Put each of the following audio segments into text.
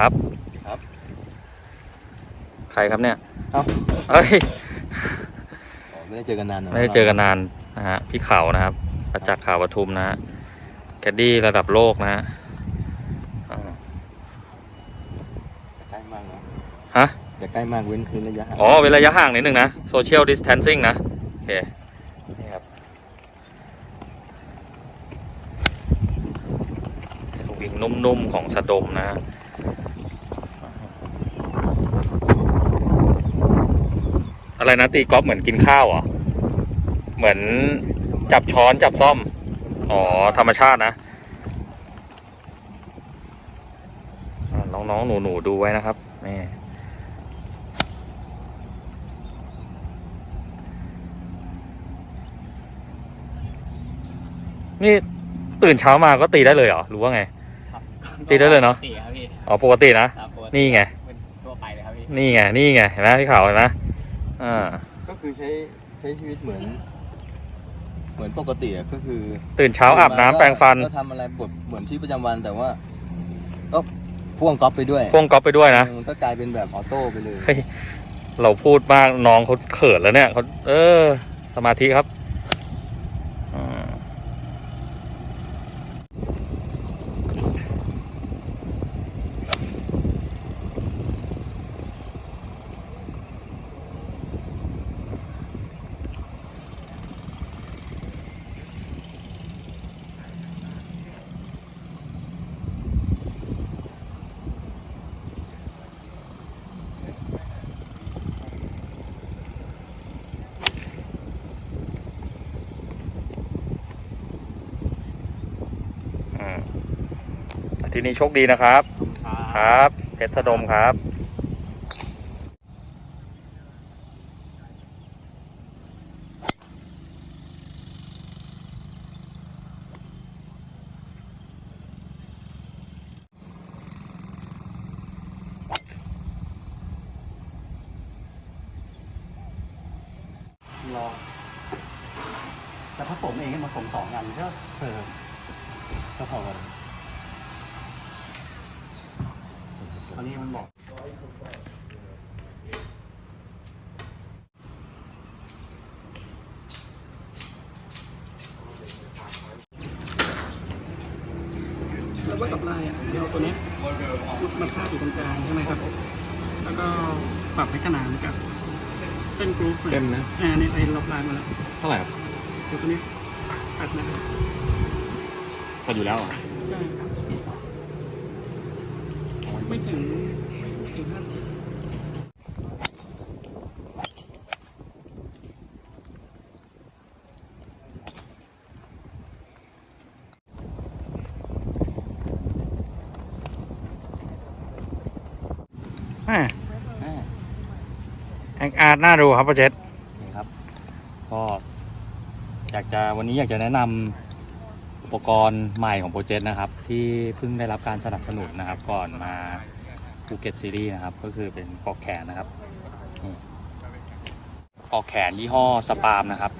ครับครับ ใครครับเนี่ยเอ้า เอ้ยอ๋อไม่ได้เจอกันนานนะไม่ได้เจอกันนานนะฮะพี่เขานะครับประจักษ์ข่าวปทุมนะฮะแคดดี้ระดับโลกนะฮะอ่าใกล้มากนะฮะ อย่าใกล้มากเว้นเว้นระยะห่างอ๋อเว้นระยะห่างนิดนึงนะ social distancing นะ โอเค นี่ครับสวิงนุ่มๆ ของสะดมนะฮะ อะไรนะตีกอล์ฟเหมือนกินข้าวเหรอเหมือนจับช้อนจับซ่อม อ๋อ ธรรมชาตินะอ่าน้องๆ หนูๆ ดูไว้นะครับนี่นี่ตื่นเช้ามาก็ตีได้เลยเหรอหรือว่าไงครับตีได้เลยเนอะตีครับพี่อ๋อ ปกตินะครับปกตินี่ไงเป็นทั่วไปเลยครับพี่นี่ไง นี่ไงเห็นไหมพี่ข่าวเห็นไหม อ่า ก็คือใช้ใช้ชีวิตเหมือน เหมือนปกติอะก็คือตื่นเช้าอาบน้ำแปรงฟัน ก็ทำอะไรบทเหมือนชีวิตประจำวันแต่ว่าก็พ่วงก๊อปไปด้วยพ่วงก๊อฟไปด้วยนะ มันก็กลายเป็นแบบออโต้ไปเลยเฮ้ยเราพูดมากน้องเขาเขินแล้วเนี่ยเขาเออ สมาธิครับ ทีนี้โชคดีนะครับ ครับเพชรสะดมครับรอแต่ผสมเองให้ผสมสองอันก็เออก็พอกันต อนนี้มันบอกแล้วก็กับลายอะเดี๋ยวตัวเนี้ยมันพาดอยู่ตรงกลางใช่ไหมครับ แล้วก็ปรับให้ขนานกับเส้นกรุ๊ปเส้นนะอ่าในไอ้ลบลายมาแล้ว เท่าไหร่ครับเดี๋ยวตัวนี้ตัดนะครับพออยู่แล้วเหรอใช่ครับ ไม่ถึงไม่ถึงห้าแอคอาร์ตน่าดูครับประเจษนี่ครับ ก็อยากจะวันนี้อยากจะแนะนำอุ ปกรณ์ใหม่ของโปรเจกต์นะครับ ที่เพิ่งได้รับการสนับสนุนนะครับ ก่อนมาภูเก็ตซีรีส์นะครับ ก็คือเป็นปลอกแขนนะครับนี่ปลอกแขนยี่ห้อสปาร์มนะครับ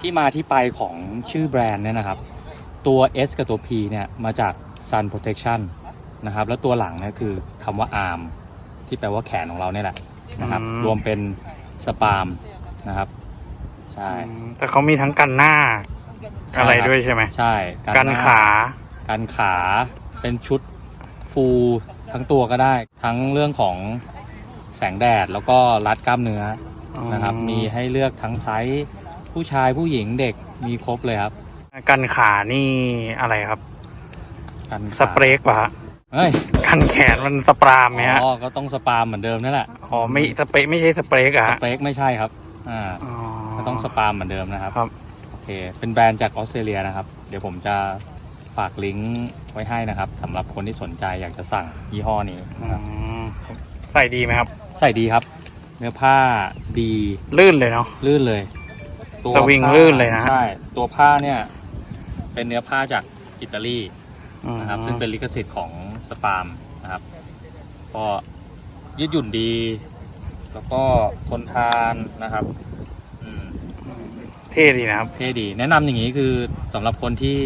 ที่มาที่ไปของชื่อแบรนด์เนี่ยนะครับ ตัว S กับตัว P เนี่ยมาจาก Sun Protection นะครับ แล้วตัวหลังเนี่ยคือคำว่า arm ที่แปลว่าแขนของเราเนี่ยแหละนะครับอืมรวมเป็นสปาร์ม นะครับ ใช่ แต่เขามีทั้งกันหน้า อะไรด้วยใช่ไหมใช่กันหน้ขา กันขาเป็นชุดฟูลทั้งตัวก็ได้ ทั้งเรื่องของแสงแดดแล้วก็รัดกล้ามเนื้อนะครับ มีให้เลือกทั้งไซส์ผู้ชายผู้หญิงเด็กมีครบเลยครับ กันขานี่อะไรครับ กันขาสเปรกป่ะฮะเฮ้ยกันแขนมันสปรามไหมฮะอ๋อก็ต้องสปาร์มเหมือนเดิมนั่นแหละอ๋อไม่สเปรกไม่ใช่สเปรกอะสฮะเปรกไม่ใช่ครับ อ่าอ๋อก็ต้องสปาร์มเหมือนเดิมนะครับ ครับ โอเค เป็นแบรนด์จากออสเตรเลียนะครับ เดี๋ยวผมจะฝากลิงก์ไว้ให้นะครับสำหรับคนที่สนใจอยากจะสั่งยี่ห้อนี้อืนะครับมใส่ดีไหมครับ ใส่ดีครับ เนื้อผ้าดีลื่นเลยเนาะ ลื่นเลยสวิงผ้าลื่นเลยนะฮะ ใช่ ตัวผ้าเนี่ย เป็นเนื้อผ้าจากอิตาลี อืมนะครับซึ่งเป็นลิขสิทธิ์ของสปาร์มนะครับก็ยืดหยุ่นดี แล้วก็ทนทานนะครับอืมเท่ดีนะครับ เท่ดี แนะนำอย่างนี้คือสำหรับคนที่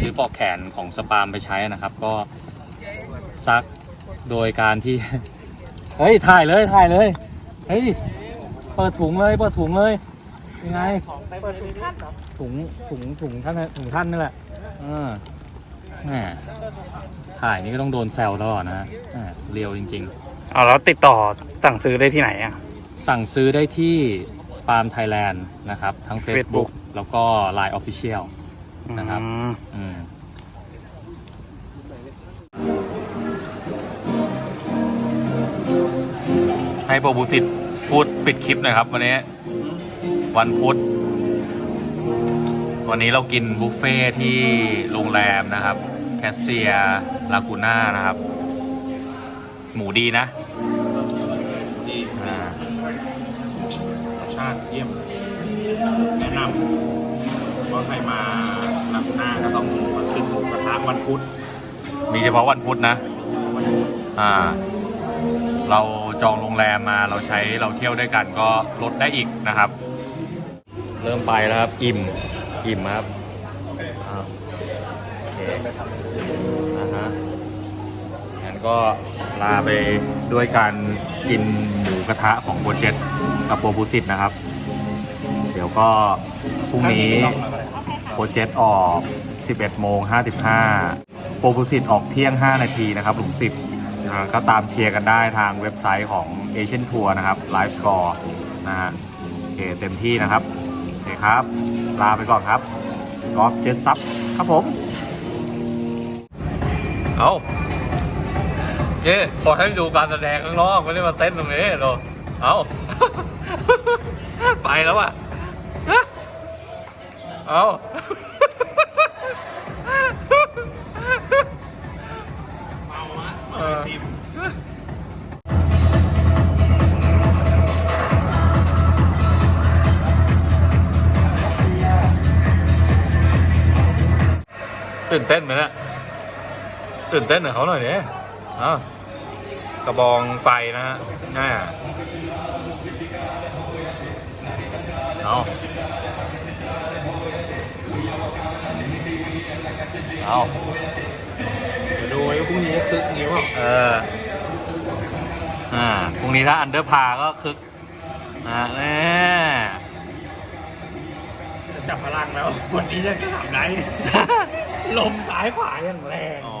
ซื้อปลอกแขนของสปาล์มไปใช้นะครับ ก็ซักโดยการที่ เฮ้ยถ่ายเลยถ่ายเลยเฮ้ยเปิดถุงเลยเปิดถุงเลยยังไงถุงถุงถุงท่านถุงท่านนี่แหละเออแหมถ่ายนี่ก็ต้องโดนแซวตลอดนะแหมเรียวจริง ๆ เอาแล้วติดต่อสั่งซื้อได้ที่ไหนอะ สั่งซื้อได้ที่ Spam Thailand นะครับ ทั้ง Facebook, Facebook แล้วก็ Line Official นะครับ อืมอืม ให้โปรบุสิตพูดปิดคลิปหน่อยครับ วันนี้ วันพุธวันนี้เรากินบุฟเฟ่ที่โรงแรมนะครับ แคสเซียลากูน่านะครับ หมูดีนะดีอ่ารสชาติเยี่ยม แนะนำว่าใครมาลำหน้าก็ต้องมากินหมูกระทะวันพุธมีเฉพาะวันพุธนะ วันพุธอ่า เราจองโรงแรมมาเราใช้เราเที่ยวด้วยกันก็ลดได้อีกนะครับ เริ่มไปแล้วครับ อิ่ม อิ่มครับอ่าโอเคอ่าฮะงั้น ก็ลาไปด้วยการกินหมูกระทะของโบเจ็ตกับโปรบุสิตนะครับ เดี๋ยวก็พรุ่งนี้โปรเจกต์ออก 11โมง55 โปรบุสิตออกเที่ยง 5 นาทีนะครับ หลุม 10 ก็ตามเชียร์กันได้ทางเว็บไซต์ของ Asian Tour นะครับ Live Score นะฮะโอเคเต็มที่นะครับโอเคครับ ลาไปก่อนครับกอล์ฟเจสซับครับผม เอา เจ๊ขอให้ดูการแสดงข้างนอกไม่ได้มาเต้นตรงนี้หรอเอา ไปแล้วอะ เอาเออตื่นเต้นไหมเนี่ยตื่นเต้นกับเขาหน่อยเนี่ย อ้าวกระบองไฟนะฮะน่าเอาเอาดูไว้พรุ่งนี้คึกนิ้วเออ อ่า พรุ่งนี้ถ้าอันเดอร์พาก็คึกอ่าแน่จับพลังแล้ว วันนี้จะถามไหน ลมซ้ายขวาอย่างแรง อ๋อ